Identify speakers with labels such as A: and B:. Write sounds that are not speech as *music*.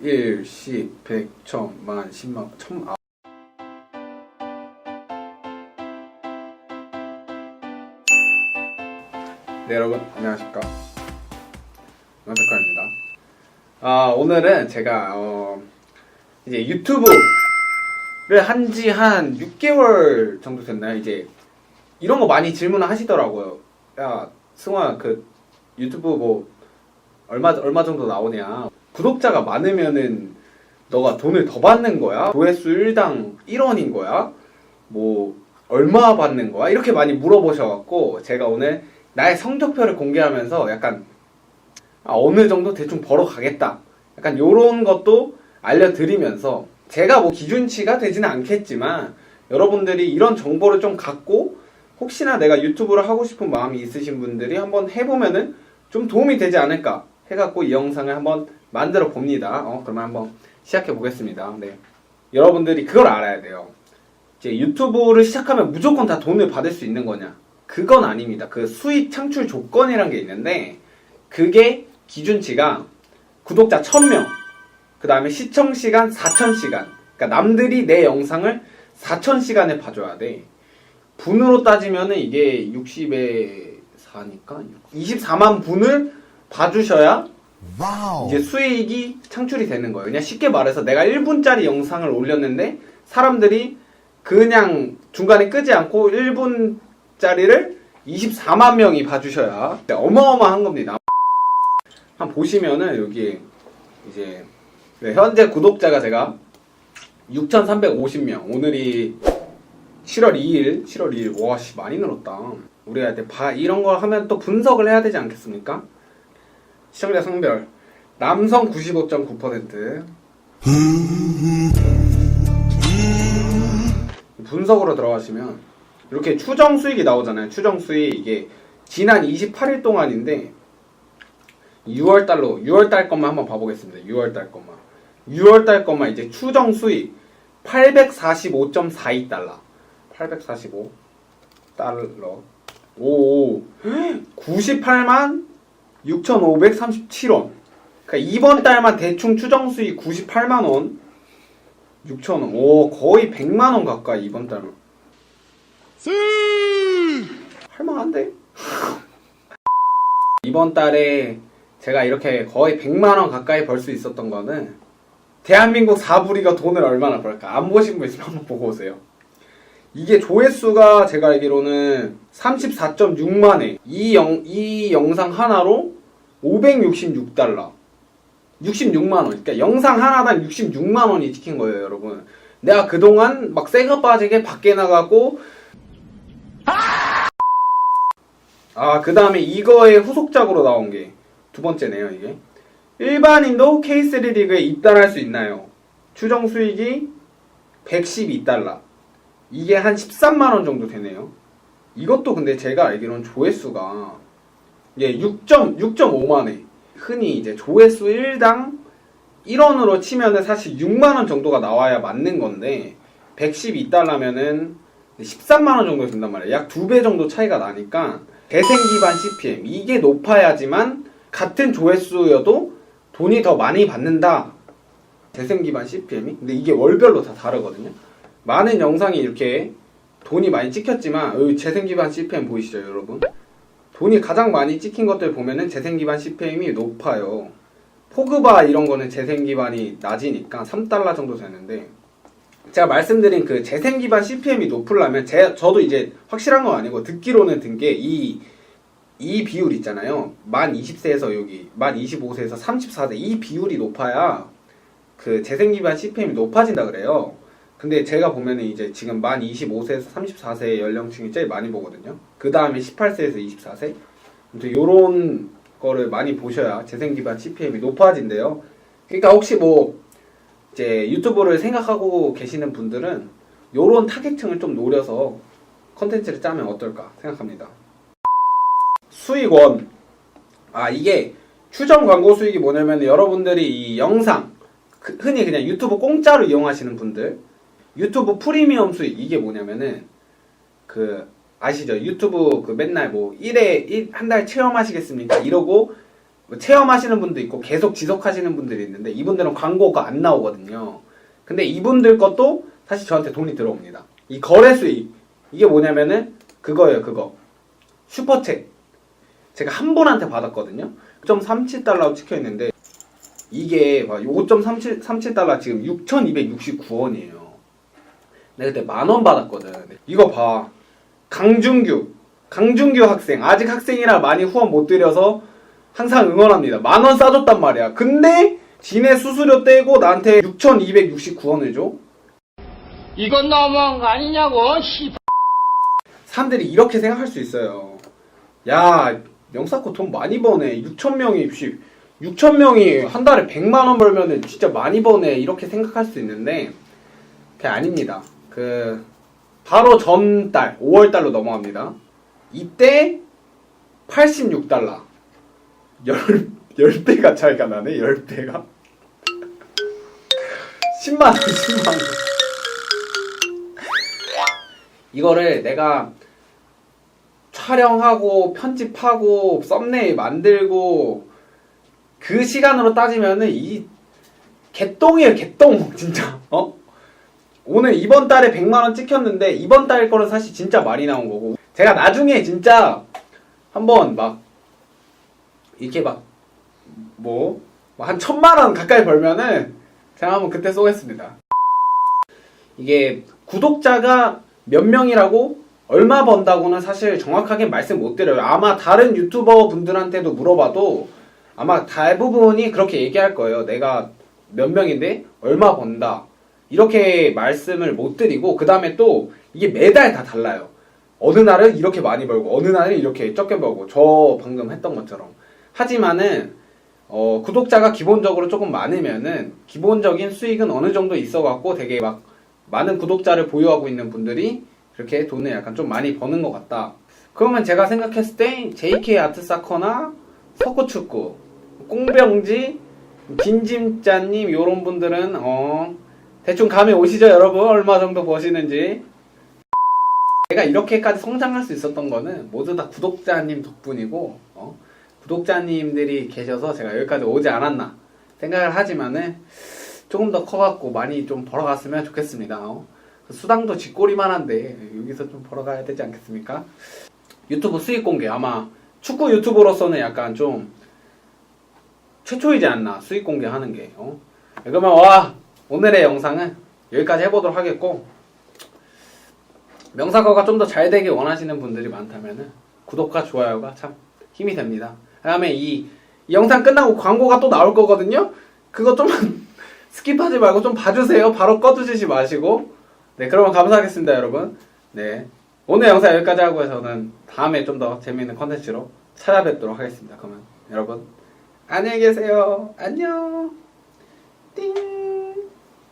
A: 1, 10, 100, 1000, 만, 10만, 1000, 아. 네, 여러분, 안녕하십니까. 만석환입니다. 아, 오늘은 제가, 어, 이제 유튜브를 한 지 한 6개월 정도 됐나요? 이제, 이런 거 많이 질문을 하시더라고요. 야, 승환, 그, 유튜브 뭐, 얼마, 얼마 정도 나오냐. 구독자가 많으면은, 너가 돈을 더 받는 거야? 조회수 1당 1원인 거야? 뭐, 얼마 받는 거야? 이렇게 많이 물어보셔갖고, 제가 오늘 나의 성적표를 공개하면서 약간, 아, 어느 정도 대충 벌어가겠다. 약간 요런 것도 알려드리면서, 제가 뭐 기준치가 되지는 않겠지만, 여러분들이 이런 정보를 좀 갖고, 혹시나 내가 유튜브를 하고 싶은 마음이 있으신 분들이 한번 해보면은 좀 도움이 되지 않을까 해갖고 이 영상을 한번 만들어 봅니다. 어, 그러면 한번 시작해 보겠습니다. 네. 여러분들이 그걸 알아야 돼요. 이제 유튜브를 시작하면 무조건 다 돈을 받을 수 있는 거냐? 그건 아닙니다. 그 수익 창출 조건이란 게 있는데, 그게 기준치가 구독자 1000명, 그 다음에 시청 시간 4000시간. 그러니까 남들이 내 영상을 4000시간을 봐줘야 돼. 분으로 따지면은 이게 60에 4니까 24만 분을 봐주셔야
B: 와우.
A: 이제 수익이 창출이 되는 거예요. 그냥 쉽게 말해서 내가 1분짜리 영상을 올렸는데 사람들이 그냥 중간에 끄지 않고 1분짜리를 24만 명이 봐주셔야 어마어마한 겁니다. 한번 보시면은 여기 이제 네, 현재 구독자가 제가 6,350명. 오늘이 7월 2일, 7월 2일. 와, 씨, 많이 늘었다. 우리가 이제 바, 이런 걸 하면 또 분석을 해야 되지 않겠습니까? 시청자 성별. 남성 95.9%. 분석으로 들어가시면 이렇게 추정 수익이 나오잖아요. 추정 수익 이게 지난 28일 동안인데 6월 달로 6월 달 것만 한번 봐보겠습니다. 6월 달 것만. 6월 달 것만 이제 추정 수익 845.42달러. 845 달러. 오. 98만 *gasps* 6,537원. 그러니까 이번 달만 대충 추정 수익 98만 원. 6천 원. 오, 거의 100만 원 가까이 이번 달은. 할만한데? *laughs* 이번 달에 제가 이렇게 거의 100만 원 가까이 벌 수 있었던 거는 대한민국 사부리가 돈을 얼마나 벌까? 안 보신 분 있으면 한번 보고 오세요. 이게 조회수가 제가 알기로는 34.6만 회. 이, 영, 이 영상 하나로 566달러. 66만 원. 그러니까 영상 하나당 66만 원이 찍힌 거예요, 여러분. 내가 그동안 막 새가 빠지게 밖에 나가고 아, 그 다음에 이거의 후속작으로 나온 게 두 번째네요, 이게. 일반인도 K3 리그에 입단할 수 있나요? 추정 수익이 112달러. 이게 한 13만원 정도 되네요. 이것도 근데 제가 알기로는 조회수가 예, 6.6.5만회. 흔히 이제 조회수 1당 1원으로 치면은 사실 6만 원 정도가 나와야 맞는 건데 112달러면은 13만 원 정도 된단 말이에요. 약 두 배 정도 차이가 나니까 재생 기반 CPM 이게 높아야지만 같은 조회수여도 돈이 더 많이 받는다. 재생 기반 CPM이 근데 이게 월별로 다 다르거든요. 많은 영상이 이렇게 돈이 많이 찍혔지만 여기 재생 기반 CPM 보이시죠, 여러분? 돈이 가장 많이 찍힌 것들 보면은 재생 기반 CPM이 높아요. 포그바 이런 거는 재생 기반이 낮으니까 3달러 정도 되는데 제가 말씀드린 그 재생 기반 CPM이 높으려면 제 저도 이제 확실한 건 아니고 듣기로는 든 게 이 이 비율 있잖아요. 만 20세에서 여기 만 25세에서 34세 이 비율이 높아야 그 재생 기반 CPM이 높아진다 그래요. 근데 제가 보면은 이제 지금 만 25세에서 34세 연령층이 제일 많이 보거든요. 그 다음에 18세에서 24세. 아무튼 요런 거를 많이 보셔야 재생 기반 CPM이 높아진대요. 그러니까 혹시 뭐 이제 유튜브를 생각하고 계시는 분들은 요런 타겟층을 좀 노려서 컨텐츠를 짜면 어떨까 생각합니다. 수익원. 아, 이게 추정 광고 수익이 뭐냐면 여러분들이 이 영상, 그- 흔히 그냥 유튜브 공짜로 이용하시는 분들, 유튜브 프리미엄 수익, 이게 뭐냐면은 그, 아시죠? 유튜브 그 맨날 뭐 1회, 한 달 체험하시겠습니까? 이러고 뭐 체험하시는 분도 있고 계속 지속하시는 분들이 있는데 이분들은 광고가 안 나오거든요. 근데 이분들 것도 사실 저한테 돈이 들어옵니다. 이 거래 수익 이게 뭐냐면은 그거예요, 그거 슈퍼챗 제가 한 분한테 받았거든요. 5.37달러 찍혀 있는데 이게 5.37달러 지금 6,269원이에요. 내가 그때 만 원 받았거든. 이거 봐. 강준규. 강준규 학생. 아직 학생이라 많이 후원 못 드려서 항상 응원합니다. 만 원 싸줬단 말이야. 근데 지네 수수료 떼고 나한테 6,269원을 줘?
B: 이건 너무한 거 아니냐고, 씨.
A: 사람들이 이렇게 생각할 수 있어요. 야, 명사코 돈 많이 버네. 6,000명이, 6,000명이 한 달에 100만원 벌면은 진짜 많이 버네. 이렇게 생각할 수 있는데, 그게 아닙니다. 그, 바로 전달, 5월달로 넘어갑니다. 이때 86달러. 10, 10배가 차이가 나네, 10배가. 10만원, 10만원. 이거를 내가 촬영하고 편집하고 썸네일 만들고 그 시간으로 따지면은 이 개똥이에요 개똥 *laughs* 진짜 어 오늘 이번 달에 100만 원 찍혔는데 이번 달 거는 사실 진짜 많이 나온 거고 제가 나중에 진짜 한번 막 이렇게 막뭐 한 천만 원 가까이 벌면은 제가 한번 그때 쏘겠습니다. 이게 구독자가 몇 명이라고 얼마 번다고는 사실 정확하게 말씀 못 드려요. 아마 다른 유튜버 분들한테도 물어봐도 아마 대부분이 그렇게 얘기할 거예요. 내가 몇 명인데 얼마 번다. 이렇게 말씀을 못 드리고 그 다음에 또 이게 매달 다 달라요. 어느 날은 이렇게 많이 벌고 어느 날은 이렇게 적게 벌고 저 방금 했던 것처럼. 하지만은 어, 구독자가 기본적으로 조금 많으면은 기본적인 수익은 어느 정도 있어갖고 되게 막 많은 구독자를 보유하고 있는 분들이 그렇게 돈을 약간 좀 많이 버는 것 같다. 그러면 제가 생각했을 때 JK 아트사커나 석구축구, 꽁병지, 빈짐짜님 요런 분들은 어 대충 감이 오시죠 여러분 얼마 정도 버시는지 제가 이렇게까지 성장할 수 있었던 거는 모두 다 구독자님 덕분이고 어? 구독자님들이 계셔서 제가 여기까지 오지 않았나 생각을 하지만은 조금 더 커갖고 많이 좀 벌어갔으면 좋겠습니다. 어? 수당도 쥐꼬리만 한데 여기서 좀 벌어가야 되지 않겠습니까? 유튜브 수익 공개 아마 축구 유튜버로서는 약간 좀 최초이지 않나 수익 공개하는 게 어? 그러면 와 오늘의 영상은 여기까지 해보도록 하겠고 명사과가 좀 더 잘 되길 원하시는 분들이 많다면은 구독과 좋아요가 참 힘이 됩니다. 그 다음에 이, 이 영상 끝나고 광고가 또 나올 거거든요. 그거 좀 *laughs* 스킵하지 말고 좀 봐주세요. 바로 꺼두시지 마시고. 네, 그러면 감사하겠습니다, 여러분. 네. 오늘 영상 여기까지 하고요. 저는 다음에 좀 더 재미있는 컨텐츠로 찾아뵙도록 하겠습니다. 그러면 여러분, 안녕히 계세요. 안녕. 띵.